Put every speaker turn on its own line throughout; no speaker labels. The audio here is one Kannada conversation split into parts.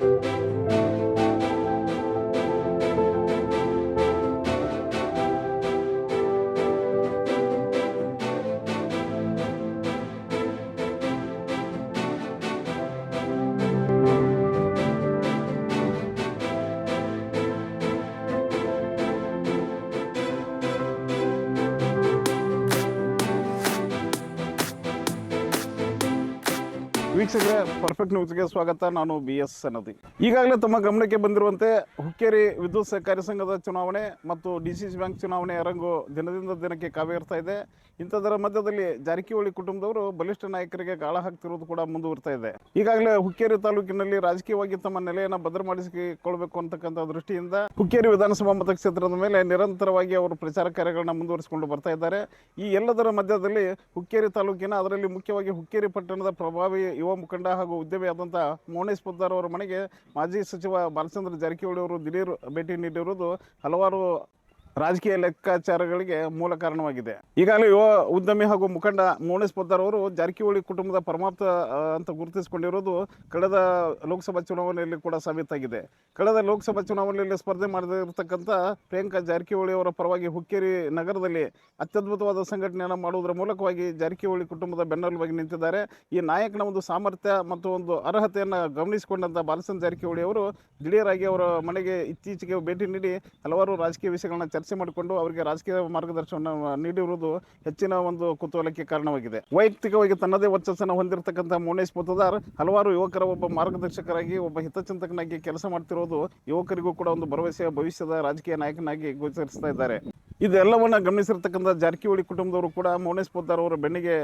thank you ವೀಕ್ಷಕರೇ ಪರ್ಫೆಕ್ಟ್ ನ್ಯೂಸ್ಗೆ ಸ್ವಾಗತ. ನಾನು ಬಿ ಎಸ್ ಸನದಿ. ಈಗಾಗಲೇ ತಮ್ಮ ಗಮನಕ್ಕೆ ಬಂದಿರುವಂತೆ ಹುಕ್ಕೇರಿ ವಿದ್ಯುತ್ ಸಹಕಾರಿ ಸಂಘದ ಚುನಾವಣೆ ಮತ್ತು ಡಿ ಸಿ ಬ್ಯಾಂಕ್ ಚುನಾವಣೆ ರಂಗು ದಿನದಿಂದ ದಿನಕ್ಕೆ ಕಾವೇರ್ತಾ ಇದೆ. ಇಂಥದರ ಮಧ್ಯದಲ್ಲಿ ಜಾರಕಿಹೊಳಿ ಕುಟುಂಬದವರು ಬಲಿಷ್ಠ ನಾಯಕರಿಗೆ ಗಾಳ ಹಾಕ್ತಿರುವುದು ಕೂಡ ಮುಂದುವರ್ತಾ ಇದೆ. ಈಗಾಗಲೇ ಹುಕ್ಕೇರಿ ತಾಲೂಕಿನಲ್ಲಿ ರಾಜಕೀಯವಾಗಿ ತಮ್ಮ ನೆಲೆಯನ್ನು ಭದ್ರ ಮಾಡಿಸಿಕೊಳ್ಬೇಕು ಅಂತಕ್ಕಂಥ ದೃಷ್ಟಿಯಿಂದ ಹುಕ್ಕೇರಿ ವಿಧಾನಸಭಾ ಮತಕ್ಷೇತ್ರದ ಮೇಲೆ ನಿರಂತರವಾಗಿ ಅವರು ಪ್ರಚಾರ ಕಾರ್ಯಗಳನ್ನ ಮುಂದುವರಿಸಿಕೊಂಡು ಬರ್ತಾ ಇದ್ದಾರೆ. ಈ ಎಲ್ಲದರ ಮಧ್ಯದಲ್ಲಿ ಹುಕ್ಕೇರಿ ತಾಲೂಕಿನ, ಅದರಲ್ಲಿ ಮುಖ್ಯವಾಗಿ ಹುಕ್ಕೇರಿ ಪಟ್ಟಣದ ಪ್ರಭಾವಿ ಯುವ ಮುಖಂಡ ಹಾಗೂ ಉದ್ಯಮಿ ಆದಂಥ ಮೋನೇಶ್ ಪೊದ್ದಾರ್ ಅವರ ಮನೆಗೆ ಮಾಜಿ ಸಚಿವ ಬಾಲಚಂದ್ರ ಜಾರಕಿಹೊಳಿ ಅವರು ದಿಢೀರ್ ಭೇಟಿ ನೀಡಿರುವುದು ಹಲವಾರು ರಾಜಕೀಯ ಲೆಕ್ಕಾಚಾರಗಳಿಗೆ ಮೂಲ ಕಾರಣವಾಗಿದೆ. ಈಗಾಗಲೇ ಯುವ ಉದ್ಯಮಿ ಹಾಗೂ ಮುಖಂಡ ಮೋನೇಶ್ ಪೊದ್ದಾರ್ ಅವರು ಜಾರಕಿಹೊಳಿ ಕುಟುಂಬದ ಪರಮಾಪ್ತ ಅಂತ ಗುರುತಿಸಿಕೊಂಡಿರೋದು ಕಳೆದ ಲೋಕಸಭಾ ಚುನಾವಣೆಯಲ್ಲಿ ಕೂಡ ಸಾಬೀತಾಗಿದೆ. ಕಳೆದ ಲೋಕಸಭಾ ಚುನಾವಣೆಯಲ್ಲಿ ಸ್ಪರ್ಧೆ ಮಾಡದಿರತಕ್ಕಂಥ ಪ್ರಿಯಾಂಕಾ ಜಾರಕಿಹೊಳಿ ಅವರ ಪರವಾಗಿ ಹುಕ್ಕೇರಿ ನಗರದಲ್ಲಿ ಅತ್ಯದ್ಭುತವಾದ ಸಂಘಟನೆಯನ್ನು ಮಾಡುವುದರ ಮೂಲಕವಾಗಿ ಜಾರಕಿಹೊಳಿ ಕುಟುಂಬದ ಬೆನ್ನೆಲುಬಾಗಿ ನಿಂತಿದ್ದಾರೆ. ಈ ನಾಯಕನ ಒಂದು ಸಾಮರ್ಥ್ಯ ಮತ್ತು ಒಂದು ಅರ್ಹತೆಯನ್ನು ಗಮನಿಸಿಕೊಂಡಂಥ ಬಾಲಚಂದ್ರ ಜಾರಕಿಹೊಳಿ ಅವರು ದಿಢೀರಾಗಿ ಅವರ ಮನೆಗೆ ಇತ್ತೀಚೆಗೆ ಭೇಟಿ ನೀಡಿ ಹಲವಾರು ರಾಜಕೀಯ ವಿಷಯಗಳನ್ನ ಚರ್ಚೆ ಮಾಡಿಕೊಂಡು ಅವರಿಗೆ ರಾಜಕೀಯ ಮಾರ್ಗದರ್ಶನವನ್ನು ನೀಡಿರುವುದು ಹೆಚ್ಚಿನ ಒಂದು ಕುತೂಹಲಕ್ಕೆ ಕಾರಣವಾಗಿದೆ. ವೈಯಕ್ತಿಕವಾಗಿ ತನ್ನದೇ ವರ್ಚಸ್ಸನ್ನು ಹೊಂದಿರತಕ್ಕಂಥ ಮೋನೇಶ್ ಪೊತ್ತದಾರ್ ಹಲವಾರು ಯುವಕರ ಒಬ್ಬ ಮಾರ್ಗದರ್ಶಕರಾಗಿ, ಒಬ್ಬ ಹಿತಚಿಂತಕನಾಗಿ ಕೆಲಸ ಮಾಡ್ತಿರೋದು ಯುವಕರಿಗೂ ಕೂಡ ಒಂದು ಭರವಸೆಯ ಭವಿಷ್ಯದ ರಾಜಕೀಯ ನಾಯಕನಾಗಿ ಗೋಚರಿಸ್ತಾ ಇದ್ದಾರೆ. ಇದೆಲ್ಲವನ್ನ ಗಮನಿಸಿರ್ತಕ್ಕಂಥ ಜಾರಕಿಹೊಳಿ ಕುಟುಂಬದವರು ಕೂಡ ಮೌನೇಶ್ ಪೋದ್ದಾರ್ ಅವರ ಬೆನ್ನಿಗೆ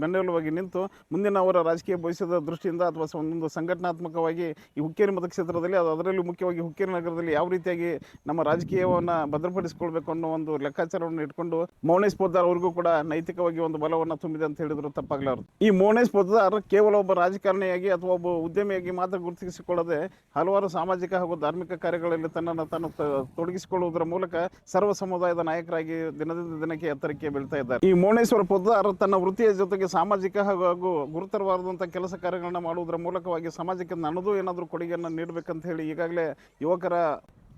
ಬೆನ್ನೆಲುವಾಗಿ ನಿಂತು ಮುಂದಿನ ಅವರ ರಾಜಕೀಯ ಭವಿಷ್ಯದ ದೃಷ್ಟಿಯಿಂದ ಅಥವಾ ಒಂದೊಂದು ಒಂದು ಸಂಘಟನಾತ್ಮಕವಾಗಿ ಈ ಹುಕ್ಕೇರಿ ಮತಕ್ಷೇತ್ರದಲ್ಲಿ ಅದು ಅದರಲ್ಲೂ ಮುಖ್ಯವಾಗಿ ಹುಕ್ಕೇರಿ ನಗರದಲ್ಲಿ ಯಾವ ರೀತಿಯಾಗಿ ನಮ್ಮ ರಾಜಕೀಯವನ್ನು ಭದ್ರಪಡಿಸಿಕೊಳ್ಬೇಕು ಅನ್ನೋ ಒಂದು ಲೆಕ್ಕಾಚಾರವನ್ನು ಇಟ್ಕೊಂಡು ಮೌನೇಶ್ ಪೋದ್ದಾರ್ ಅವ್ರಿಗೂ ಕೂಡ ನೈತಿಕವಾಗಿ ಒಂದು ಬಲವನ್ನು ತುಂಬಿದೆ ಅಂತ ಹೇಳಿದ್ರು ತಪ್ಪಾಗಲಾರದು. ಈ ಮೌನೇಶ್ ಪೋದ್ದಾರ್ ಕೇವಲ ಒಬ್ಬ ರಾಜಕಾರಣಿಯಾಗಿ ಅಥವಾ ಒಬ್ಬ ಉದ್ಯಮಿಯಾಗಿ ಮಾತ್ರ ಗುರುತಿಸಿಕೊಳ್ಳದೆ ಹಲವಾರು ಸಾಮಾಜಿಕ ಹಾಗೂ ಧಾರ್ಮಿಕ ಕಾರ್ಯಗಳಲ್ಲಿ ತನ್ನನ್ನು ತಾನು ತೊಡಗಿಸಿಕೊಳ್ಳುವುದರ ಮೂಲಕ ಸರ್ವ ಸಮುದಾಯದ ನಾಯಕರಾಗಿ ದಿನದಿಂದ ದಿನಕ್ಕೆ ಎತ್ತರಕ್ಕೆ ಬೀಳ್ತಾ ಇದ್ದಾರೆ. ಈ ಮೌನೇಶ್ವರ ಪೊದ್ದಾರ್ ತನ್ನ ವೃತ್ತಿಯ ಜೊತೆಗೆ ಸಾಮಾಜಿಕ ಹಾಗೂ ಗುರುತರವಾದಂಥ ಕೆಲಸ ಕಾರ್ಯಗಳನ್ನ ಮಾಡುವುದರ ಮೂಲಕವಾಗಿ ಸಮಾಜಕ್ಕೆ ನನ್ನದು ಏನಾದರೂ ಕೊಡುಗೆಯನ್ನು ನೀಡಬೇಕಂತ ಹೇಳಿ ಈಗಾಗಲೇ ಯುವಕರ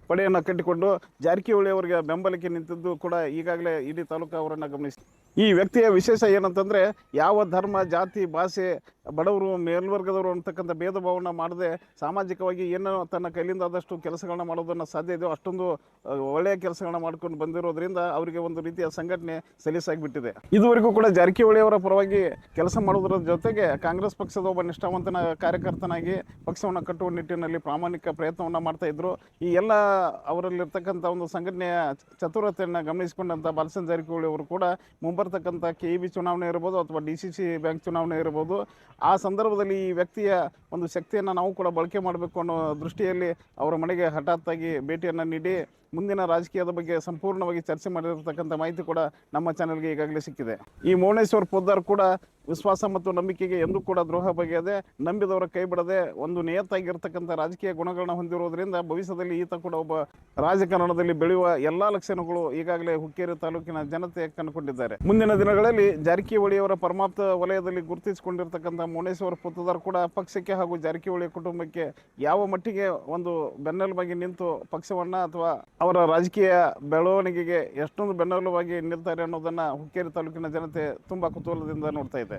ಪಡೆಯನ್ನು ಕಟ್ಟಿಕೊಂಡು ಜಾರಕಿಹೊಳಿ ಅವರಿಗೆ ಬೆಂಬಲಕ್ಕೆ ನಿಂತಿದ್ದು ಕೂಡ ಈಗಾಗಲೇ ಇಡೀ ತಾಲೂಕು ಅವರನ್ನು ಗಮನಿಸಿ. ಈ ವ್ಯಕ್ತಿಯ ವಿಶೇಷ ಏನಂತಂದರೆ ಯಾವ ಧರ್ಮ, ಜಾತಿ, ಭಾಷೆ ಬಡವರು, ಮೇಲ್ವರ್ಗದವರು ಅಂತಕ್ಕಂಥ ಭೇದ ಭಾವನ ಮಾಡದೆ ಸಾಮಾಜಿಕವಾಗಿ ಏನೋ ತನ್ನ ಕೈಲಿಂದ ಆದಷ್ಟು ಕೆಲಸಗಳನ್ನ ಮಾಡೋದನ್ನು ಸಾಧ್ಯ ಇದೆಯೋ ಅಷ್ಟೊಂದು ಒಳ್ಳೆಯ ಕೆಲಸಗಳನ್ನ ಮಾಡ್ಕೊಂಡು ಬಂದಿರೋದ್ರಿಂದ ಅವರಿಗೆ ಒಂದು ರೀತಿಯ ಸಂಘಟನೆ ಸಲೀಸಾಗಿಬಿಟ್ಟಿದೆ. ಇದುವರೆಗೂ ಕೂಡ ಜಾರಕಿಹೊಳಿ ಅವರ ಪರವಾಗಿ ಕೆಲಸ ಮಾಡೋದರ ಜೊತೆಗೆ ಕಾಂಗ್ರೆಸ್ ಪಕ್ಷದ ಒಬ್ಬ ನಿಷ್ಠಾವಂತನ ಕಾರ್ಯಕರ್ತನಾಗಿ ಪಕ್ಷವನ್ನು ಕಟ್ಟುವ ನಿಟ್ಟಿನಲ್ಲಿ ಪ್ರಾಮಾಣಿಕ ಪ್ರಯತ್ನವನ್ನು ಮಾಡ್ತಾ ಇದ್ರು. ಈ ಎಲ್ಲ ಅವರಲ್ಲಿರ್ತಕ್ಕಂಥ ಒಂದು ಸಂಘಟನೆಯ ಚತುರತೆಯನ್ನು ಗಮನಿಸಿಕೊಂಡಂಥ ಬಾಲಸನ್ ಜಾರಕಿಹೊಳಿ ಅವರು ಕೂಡ ಮುಂಬರ್ತಕ್ಕಂಥ ಕೆ ಇ ಬಿ ಚುನಾವಣೆ ಇರ್ಬೋದು ಅಥವಾ ಡಿ ಸಿ ಸಿ ಬ್ಯಾಂಕ್ ಚುನಾವಣೆ ಇರ್ಬೋದು. ಆ ಸಂದರ್ಭದಲ್ಲಿ ಈ ವ್ಯಕ್ತಿಯ ಒಂದು ಶಕ್ತಿಯನ್ನು ನಾವು ಕೂಡ ಬಳಕೆ ಮಾಡಬೇಕು ಅನ್ನೋ ದೃಷ್ಟಿಯಲ್ಲಿ ಅವರ ಮನೆಗೆ ಹಠಾತ್ತಾಗಿ ಭೇಟಿಯನ್ನು ನೀಡಿ ಮುಂದಿನ ರಾಜಕೀಯದ ಬಗ್ಗೆ ಸಂಪೂರ್ಣವಾಗಿ ಚರ್ಚೆ ಮಾಡಿರತಕ್ಕಂಥ ಮಾಹಿತಿ ಕೂಡ ನಮ್ಮ ಚಾನೆಲ್ಗೆ ಈಗಾಗಲೇ ಸಿಕ್ಕಿದೆ. ಈ ಮೌನೇಶ್ವರ್ ಪೊದ್ದಾರ್ ಕೂಡ ವಿಶ್ವಾಸ ಮತ್ತು ನಂಬಿಕೆಗೆ ಎಂದೂ ಕೂಡ ದ್ರೋಹ ಬಗೆಯದೆ ನಂಬಿದವರ ಕೈ ಬಿಡದೆ ಒಂದು ನಿಯತ್ತಾಗಿರ್ತಕ್ಕಂಥ ರಾಜಕೀಯ ಗುಣಗಳನ್ನ ಹೊಂದಿರುವುದರಿಂದ ಭವಿಷ್ಯದಲ್ಲಿ ಈತ ಕೂಡ ಒಬ್ಬ ರಾಜಕಾರಣದಲ್ಲಿ ಬೆಳೆಯುವ ಎಲ್ಲಾ ಲಕ್ಷಣಗಳು ಈಗಾಗಲೇ ಹುಕ್ಕೇರಿ ತಾಲೂಕಿನ ಜನತೆ ಕಂಡುಕೊಂಡಿದ್ದಾರೆ. ಮುಂದಿನ ದಿನಗಳಲ್ಲಿ ಜಾರಕಿಹೊಳಿ ಅವರ ಪರಮಾಪ್ತ ವಲಯದಲ್ಲಿ ಗುರುತಿಸಿಕೊಂಡಿರ್ತಕ್ಕಂಥ ಮೌನೇಶ್ವರ ಪುತ್ತದಾರ್ ಕೂಡ ಪಕ್ಷಕ್ಕೆ ಹಾಗೂ ಜಾರಕಿಹೊಳಿ ಕುಟುಂಬಕ್ಕೆ ಯಾವ ಮಟ್ಟಿಗೆ ಒಂದು ಬೆನ್ನೆಲುಬಾಗಿ ನಿಂತು ಪಕ್ಷವನ್ನು ಅಥವಾ ಅವರ ರಾಜಕೀಯ ಬೆಳವಣಿಗೆಗೆ ಎಷ್ಟೊಂದು ಬೆನ್ನೆಲುಬಾಗಿ ನಿಲ್ತಾರೆ ಅನ್ನೋದನ್ನ ಹುಕ್ಕೇರಿ ತಾಲೂಕಿನ ಜನತೆ ತುಂಬಾ ಕುತೂಹಲದಿಂದ ನೋಡ್ತಾ ಇದೆ.